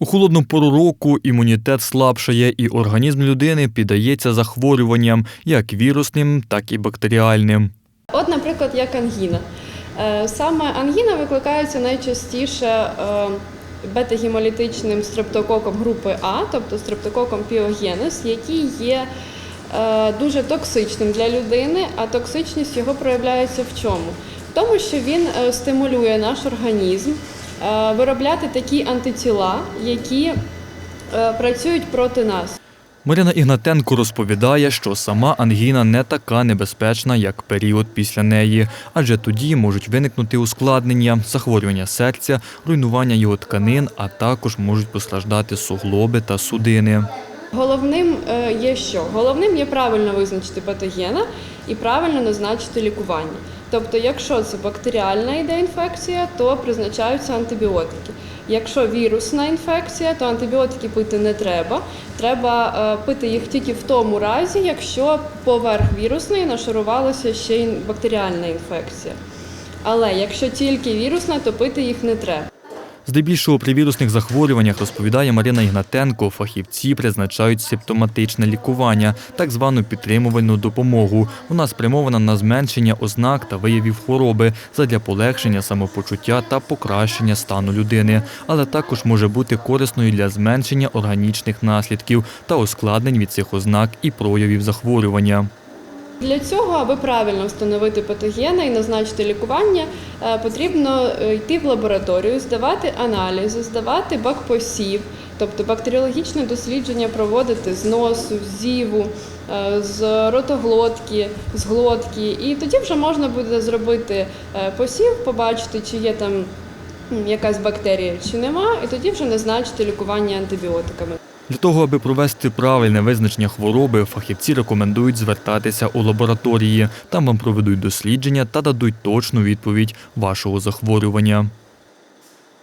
У холодну пору року імунітет слабшає, і організм людини піддається захворюванням як вірусним, так і бактеріальним. От, наприклад, як ангіна. Е, Саме ангіна викликається найчастіше е, бета-гемолітичним стрептококом групи А, тобто стрептококом піогенес, який є е, дуже токсичним для людини, а токсичність його проявляється в чому? В тому, що він стимулює наш організм виробляти такі антитіла, які е, працюють проти нас. Марина Ігнатенко розповідає, що сама ангіна не така небезпечна, як період після неї, адже тоді можуть виникнути ускладнення, захворювання серця, руйнування його тканин, а також можуть постраждати суглоби та судини. Головним е, є що? Головним є правильно визначити патогена і правильно назначити лікування. Тобто, якщо це бактеріальна йде інфекція, то призначаються антибіотики. Якщо вірусна інфекція, то антибіотики пити не треба. Треба е, пити їх тільки в тому разі, якщо поверх вірусної нашарувалася ще й бактеріальна інфекція. Але якщо тільки вірусна, то пити їх не треба. Здебільшого при вірусних захворюваннях, розповідає Марина Ігнатенко, фахівці призначають симптоматичне лікування, так звану підтримувальну допомогу. Вона спрямована на зменшення ознак та виявів хвороби задля полегшення самопочуття та покращення стану людини, але також може бути корисною для зменшення органічних наслідків та ускладнень від цих ознак і проявів захворювання. Для цього, аби правильно встановити патогени і назначити лікування, е, потрібно е, йти в лабораторію, здавати аналізи, здавати бакпосів, тобто бактеріологічне дослідження проводити з носу, з зіву, е, з ротоглотки, з глотки. І тоді вже можна буде зробити посів, побачити, чи є там якась бактерія, чи нема, і тоді вже назначити лікування антибіотиками. Для того, аби провести правильне визначення хвороби, фахівці рекомендують звертатися у лабораторії. Там вам проведуть дослідження та дадуть точну відповідь вашого захворювання.